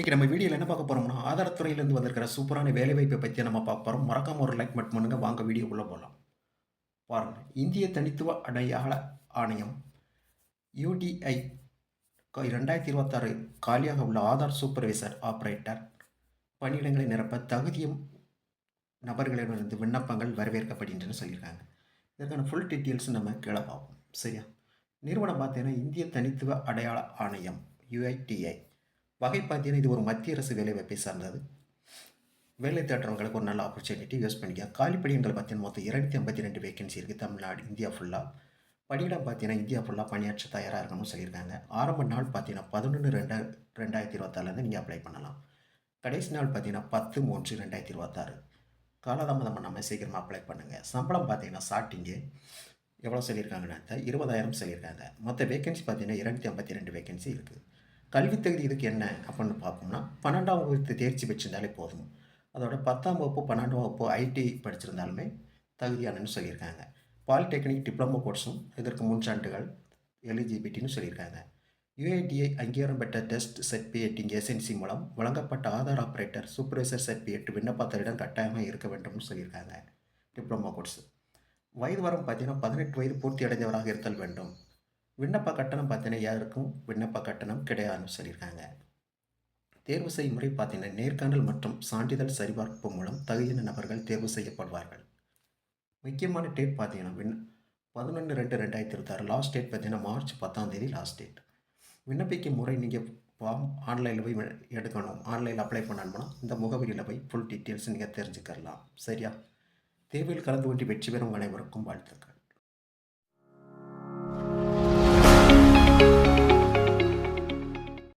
இன்றைக்கி நம்ம வீடியோவில் என்ன பார்க்க போகிறோம்னா ஆதாரத்துறையிலேருந்து வந்திருக்கிற சூப்பரான வேலைவாய்ப்பை பற்றி நம்ம பார்க்க போகிறோம் மறக்காம ஒரு லைக் மட்டும் பண்ணுங்க. வாங்க உள்ளே போகலாம் பாருங்கள் இந்திய தனித்துவ அடையாள ஆணையம் யூடிஐ ரெண்டாயிரத்தி இருபத்தாறு காலியாக உள்ள ஆதார் சூப்பர்வைசர் ஆப்ரேட்டர் பணியிடங்களை நிரப்ப தகுதியும் நபர்களிடமிருந்து விண்ணப்பங்கள் வரவேற்கப்படுகின்றன சொல்லியிருக்காங்க. இதற்கான ஃபுல் டீட்டெயில்ஸ் நம்ம கீழே பார்ப்போம். சரியா? நிறுவனம் பார்த்தீங்கன்னா இந்திய தனித்துவ அடையாள ஆணையம் யுஐடிஐ வகை பார்த்தீங்கன்னா இது ஒரு மத்திய அரசு வேலைவாய்ப்பை சார்ந்தது. வேலை தேடுறவங்களுக்கு ஒரு நல்ல ஆப்பர்ச்சுனிட்டி யூஸ் பண்ணிக்க காலி பணியிடங்கள் பார்த்தீங்கன்னா மொத்தம் இரநூத்தி ஐம்பத்தி ரெண்டு வேகன்சி இருக்குது தமிழ்நாடு இந்தியா ஃபுல்லாக பணியிடம் பார்த்தீங்கன்னா இந்தியா ஃபுல்லாக பணியாற்ற தயாராக இருக்கணும்னு சொல்லியிருக்காங்க. ஆரம்ப நாள் பார்த்தீங்கன்னா பதினொன்று ரெண்டா ரெண்டாயிரத்தி இருபத்தாறுலேருந்து நீங்கள் அப்ளை பண்ணலாம். கடைசி நாள் பார்த்தீங்கன்னா பத்து மூன்று ரெண்டாயிரத்தி இருபத்தாறு. காலதாமதம் பண்ணாமல் சீக்கிரமாக அப்ளை பண்ணுங்கள் சம்பளம் பார்த்தீங்கன்னா ஸ்டார்டிங்கு எவ்வளோ சொல்லியிருக்காங்கன்னா இருபதாயிரம் சொல்லியிருக்காங்க. மொத்த வேகன்சி பார்த்தீங்கன்னா இரநூத்தி ஐம்பத்தி ரெண்டு வேகன்சி இருக்குது கல்வி தகுதி இதுக்கு என்ன அப்படின்னு பார்ப்போம்னா பன்னெண்டாம் வகுப்பு தேர்ச்சி பெற்றிருந்தாலே போதும். அதோட பத்தாம் வகுப்பு பன்னெண்டாம் வகுப்பு ஐடி படிச்சிருந்தாலுமே தகுதியானன்னு சொல்லியிருக்காங்க. பாலிடெக்னிக் டிப்ளமோ கோர்ஸும் இதற்கு முன்சான்றுகள் எலிஜிபிலிட்டின்னு சொல்லியிருக்காங்க. யுஐடிஐ அங்கீகாரம் பெற்ற டெஸ்ட் சர்டிஃபிகேட்டிங் ஏஜென்சி மூலம் வழங்கப்பட்ட ஆதார் ஆப்ரேட்டர் சூப்பர்வைசர் சர்டிஃபிகேட் விண்ணப்பத்தரிடம் கட்டாயமாக இருக்க வேண்டும்னு சொல்லியிருக்காங்க டிப்ளமோ கோர்ஸ். வயது வரம் பார்த்தீங்கன்னா பதினெட்டு வயது பூர்த்தி அடைந்தவராக இருத்தல் வேண்டும். விண்ணப்ப கட்டணம் பார்த்தீங்கன்னா யாருக்கும் விண்ணப்ப கட்டணம் கிடையாதுன்னு சொல்லியிருக்காங்க. தேர்வு செய்யும் முறை பார்த்தீங்கன்னா நேர்காணல் மற்றும் சான்றிதழ் சரிபார்ப்பு மூலம் தகுதியான நபர்கள் தேர்வு செய்யப்படுவார்கள். முக்கியமான டேட் பார்த்தீங்கன்னா விண் பதினொன்று ரெண்டு ரெண்டாயிரத்தி இருபத்தாறு. லாஸ்ட் டேட் பார்த்தீங்கன்னா மார்ச் பத்தாம் தேதி லாஸ்ட் டேட் விண்ணப்பிக்கும் முறை நீங்கள் ஃபார்ம் ஆன்லைனில் போய் எடுக்கணும். ஆன்லைனில் அப்ளை பண்ணணும்னா இந்த முகவரியில் போய் ஃபுல் டீட்டெயில்ஸ் நீங்கள் தெரிஞ்சுக்கலாம் சரியா? தேர்வில் கலந்து கொண்டு வெற்றி பெறும் அனைவருக்கும் வாழ்த்துக்கள்.